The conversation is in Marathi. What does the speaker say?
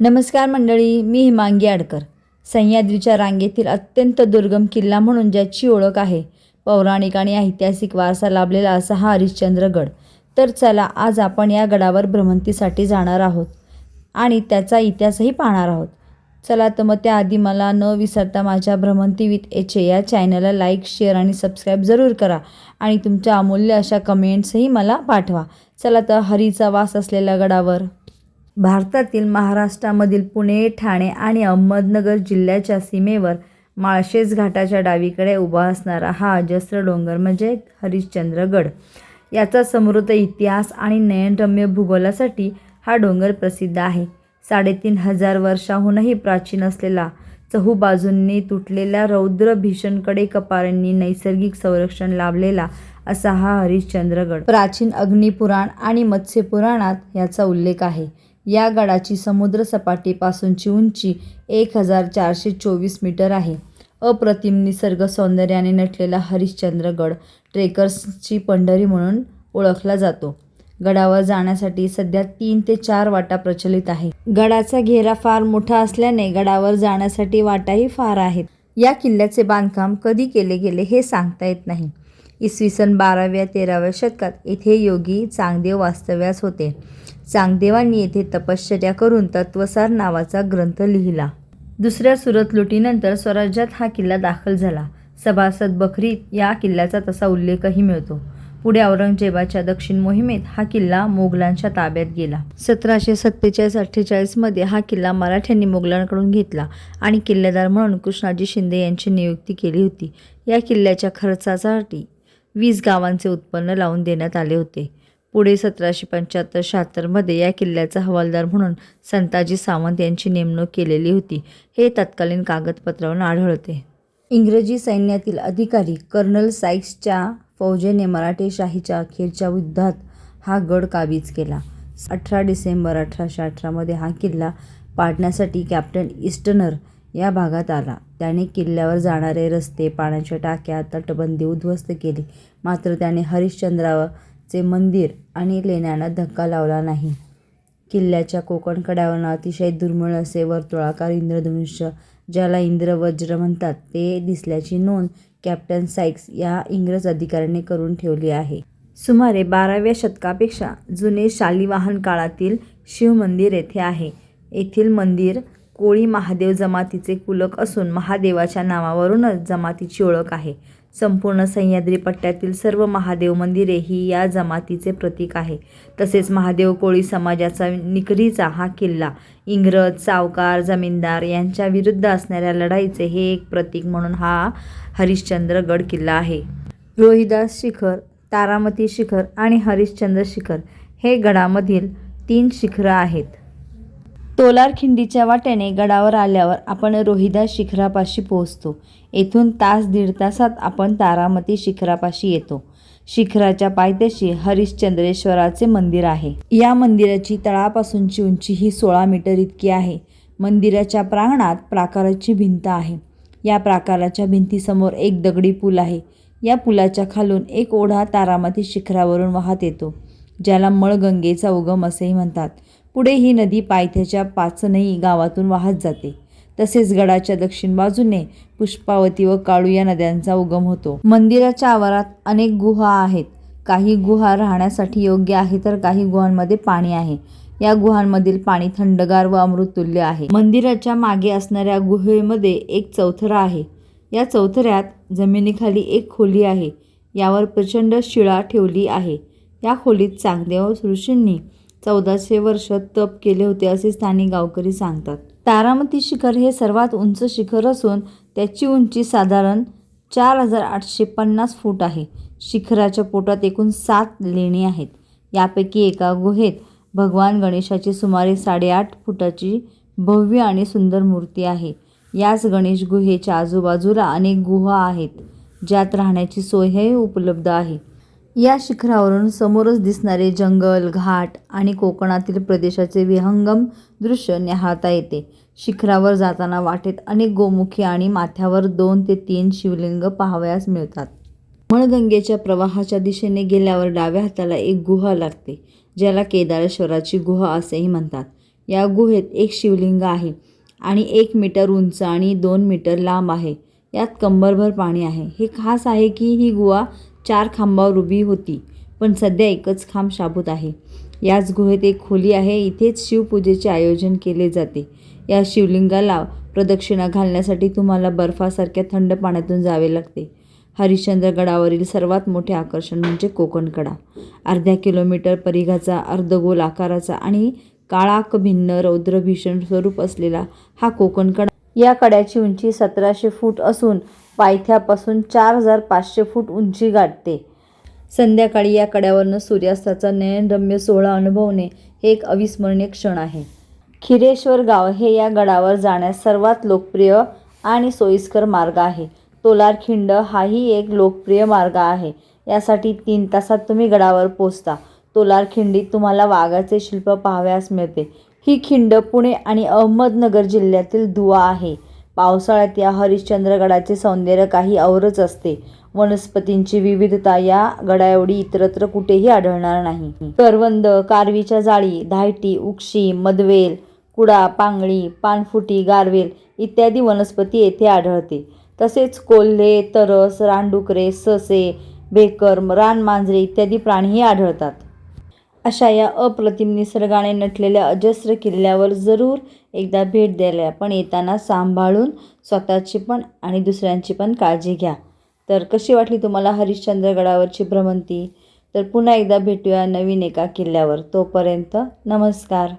नमस्कार मंडळी मी हिमांगी आडकर. सह्याद्रीच्या रांगेतील अत्यंत दुर्गम किल्ला म्हणून ज्याची ओळख आहे पौराणिक आणि ऐतिहासिक वारसा लाभलेला असा हा हरिश्चंद्रगड तर चला आज आपण या गडावर भ्रमंतीसाठी जाणार आहोत आणि त्याचा इतिहासही पाहणार आहोत. चला तर मग त्याआधी मला न विसरता माझ्या भ्रमंती विथ एच ए या चॅनलला लाईक शेअर आणि सबस्क्राईब जरूर करा आणि तुमच्या अमूल्य अशा कमेंट्सही मला पाठवा. चला तर हरीचा वास असलेल्या गडावर. भारतातील महाराष्ट्रामधील पुणे ठाणे आणि अहमदनगर जिल्ह्याच्या सीमेवर माळशेज घाटाच्या डावीकडे उभा असणारा हा अजस्र डोंगर म्हणजे हरिश्चंद्रगड. याचा समृद्ध इतिहास आणि नयनरम्य भूगोलासाठी हा डोंगर प्रसिद्ध आहे. साडेतीन हजार वर्षाहूनही प्राचीन असलेला चहूबाजूंनी तुटलेल्या रौद्र भीषणकडे कपाऱ्यांनी कपारांनी नैसर्गिक संरक्षण लाभलेला असा हा हरिश्चंद्रगड. प्राचीन अग्निपुराण आणि मत्स्यपुराणात याचा उल्लेख आहे. या गडाची समुद्रसपाटीपासूनची उंची एक हजार चारशे चोवीस मीटर आहे. अप्रतिम निसर्ग सौंदर्याने नटलेला हरिश्चंद्रगड ट्रेकर्सची पंढरी म्हणून ओळखला जातो. गडावर जाण्यासाठी सध्या तीन ते चार वाटा प्रचलित आहे. गडाचा घेरा फार मोठा असल्याने गडावर जाण्यासाठी वाटाही फार आहेत. या किल्ल्याचे बांधकाम कधी केले गेले हे सांगता येत नाही. इसवी सन बाराव्या तेराव्या शतकात. येथे योगी चांगदेव वास्तव्यास होते. चांगदेवांनी येथे तपश्चर्या करून तत्वसार नावाचा ग्रंथ लिहिला. दुसऱ्या सुरत लुटीनंतर स्वराज्यात हा किल्ला दाखल झाला. सभासद बखरीत या किल्ल्याचा तसा उल्लेखही मिळतो. पुढे औरंगजेबाच्या दक्षिण मोहिमेत हा किल्ला मोगलांच्या ताब्यात गेला. सतराशे सत्तेचाळीस अठ्ठेचाळीसमध्ये हा किल्ला मराठ्यांनी मोगलांकडून घेतला आणि किल्लेदार म्हणून कृष्णाजी शिंदे यांची नियुक्ती केली होती. या किल्ल्याच्या खर्चासाठी वीस गावांचे उत्पन्न लावून देण्यात आले होते. पुढे सतराशे पंच्याहत्तर शहात्तरमध्ये या किल्ल्याचा हवालदार म्हणून संताजी सावंत यांची नेमणूक केलेली होती. हे तत्कालीन कागदपत्रावरून आढळते. इंग्रजी सैन्यातील अधिकारी कर्नल साईक्सच्या फौजेने मराठेशाहीच्या अखेरच्या युद्धात हा गड काबीज केला. अठरा डिसेंबर अठराशे अठरामध्ये हा किल्ला पाडण्यासाठी कॅप्टन इस्टनर या भागात आला. त्याने किल्ल्यावर जाणारे रस्ते पाण्याच्या टाक्या तटबंदी उद्ध्वस्त केली. मात्र त्याने हरिश्चंद्राचे मंदिर आणि लेण्यांना धक्का लावला नाही. किल्ल्याच्या कोकण कड्यावरून अतिशय दुर्मिळ असे वर्तुळाकार इंद्रधनुष्य ज्याला इंद्रवज्र म्हणतात ते दिसल्याची नोंद कॅप्टन साइक्स या इंग्रज अधिकाऱ्याने करून ठेवली आहे. सुमारे बाराव्या शतकापेक्षा जुने शालिवाहन काळातील शिवमंदिर येथे आहे. येथील मंदिर कोळी महादेव जमातीचे कुलक असून महादेवाच्या नावावरूनच जमातीची ओळख आहे. संपूर्ण सह्याद्री पट्ट्यातील सर्व महादेव मंदिरे ही या जमातीचे प्रतीक आहे. तसेच महादेव कोळी समाजाचा निकरीचा हा किल्ला इंग्रज सावकार जमीनदार यांच्या विरुद्ध असणाऱ्या लढाईचे हे एक प्रतीक म्हणून हा हरिश्चंद्रगड किल्ला आहे. रोहिदास शिखर तारामती शिखर आणि हरिश्चंद्र शिखर हे गडामधील तीन शिखरं आहेत. तोलारखिंडीच्या वाट्याने गडावर आल्यावर आपण रोहिदास शिखरापाशी पोहोचतो. येथून तास दीड तासात आपण तारामती शिखरापाशी येतो. शिखराच्या पायथ्याशी हरिश्चंद्रेश्वराचे मंदिर आहे. या मंदिराची तळापासूनची उंची ही सोळा मीटर इतकी आहे. मंदिराच्या प्रांगणात प्राकाराची भिंत आहे. या प्राकाराच्या भिंतीसमोर एक दगडी पूल आहे. या पुलाच्या खालून एक ओढा तारामती शिखरावरून वाहत येतो ज्याला मळगंगेचा उगम असेही म्हणतात. पुढे ही नदी पायथ्याच्या पाचनई गावातून वाहत जाते. तसेच गडाच्या दक्षिण बाजूने पुष्पावती व काळू या नद्यांचा उगम होतो. मंदिराच्या आवारात अनेक गुहा आहेत. काही गुहा राहण्यासाठी योग्य आहे तर काही गुहांमध्ये पाणी आहे. या गुहांमधील पाणी थंडगार व अमृततुल्य आहे. मंदिराच्या मागे असणाऱ्या गुहेमध्ये एक चौथरा आहे. या चौथऱ्यात जमिनीखाली एक खोली आहे. यावर प्रचंड शिळा ठेवली आहे. या खोलीत चांगदेव ऋषींनी चौदाशे वर्ष तप केले होते असे स्थानिक गावकरी सांगतात. तारामती शिखर हे सर्वात उंच शिखर असून त्याची उंची साधारण चार हजार आठशे पन्नास फूट आहे. शिखराच्या पोटात एकूण सात लेणी आहेत. यापैकी एका गुहेत भगवान गणेशाची सुमारे साडेआठ फुटाची भव्य आणि सुंदर मूर्ती आहे. याच गणेश गुहेच्या आजूबाजूला अनेक गुहा आहेत. ज्यात राहण्याची सोयही उपलब्ध आहे. या शिखरावरून समोरच दिसणारे जंगल घाट आणि कोकणातील प्रदेशाचे विहंगम दृश्य न्याहाळता येते. शिखरावर जाताना वाटेत अनेक गोमुखी आणि माथ्यावर दोन ते तीन शिवलिंग पाहावयास मिळतात. मळगंगेच्या प्रवाहाच्या दिशेने गेल्यावर डाव्या हाताला एक गुहा लागते ज्याला केदारेश्वराची गुहा असेही म्हणतात. या गुहेत एक शिवलिंग आहे आणि एक मीटर उंच आणि दोन मीटर लांब आहे. यात कंबरभर पाणी आहे. हे खास आहे की ही गुहा चार खांबावर उभी होती पण सध्या एकच खांब शाबूत आहे. याच गुहेत एक खोली आहे इथेच शिवपूजेचे आयोजन केले जाते. या शिवलिंगाला प्रदक्षिणा घालण्यासाठी तुम्हाला बर्फासारख्या थंड पाण्यातून जावे लागते. हरिश्चंद्रगडावरील सर्वात मोठे आकर्षण म्हणजे कोकणकडा. अर्ध्या किलोमीटर परिघाचा अर्धगोल आकाराचा आणि काळाक भिन्न रौद्रभीषण स्वरूप असलेला हा कोकणकडा. या कड्याची उंची सतराशे फूट असून पायथ्यापासून चार हजार पाचशे फूट उंची गाठते. संध्याकाळी या कड्यावरनं सूर्यास्ताचा नयनरम्य सोहळा अनुभवणे हे एक अविस्मरणीय क्षण आहे. खिरेश्वर गाव हे या गडावर जाण्यास सर्वात लोकप्रिय आणि सोयीस्कर मार्ग आहे. तोलारखिंड हाही एक लोकप्रिय मार्ग आहे. यासाठी तीन तासात तुम्ही गडावर पोचता तोलारखिंडीत तुम्हाला वाघाचे शिल्प पाहावयास मिळते. ही खिंड पुणे आणि अहमदनगर जिल्ह्यातील दुवा आहे. पावसाळ्यात या हरिश्चंद्रगडाचे सौंदर्य काही औरच असते. वनस्पतींची विविधता या गडाएवढी इतरत्र कुठेही आढळणार नाही. करवंद कारवीच्या जाळी धायटी उक्षी मदवेल कुडा पांगळी पानफुटी गारवेल इत्यादी वनस्पती येथे आढळते. तसेच कोल्हे तरस रानडुकरे ससे बेकर रानमांजरे इत्यादी प्राणीही आढळतात. अशा या अप्रतिम निसर्गाने नटलेल्या अजस्र किल्ल्यावर जरूर एकदा भेट द्यायला पण येताना सांभाळून स्वतःची पण आणि दुसऱ्यांची पण काळजी घ्या. तर कशी वाटली तुम्हाला हरिश्चंद्रगडावरची भ्रमंती? तर पुन्हा एकदा भेटूया नवीन एका किल्ल्यावर. तोपर्यंत नमस्कार.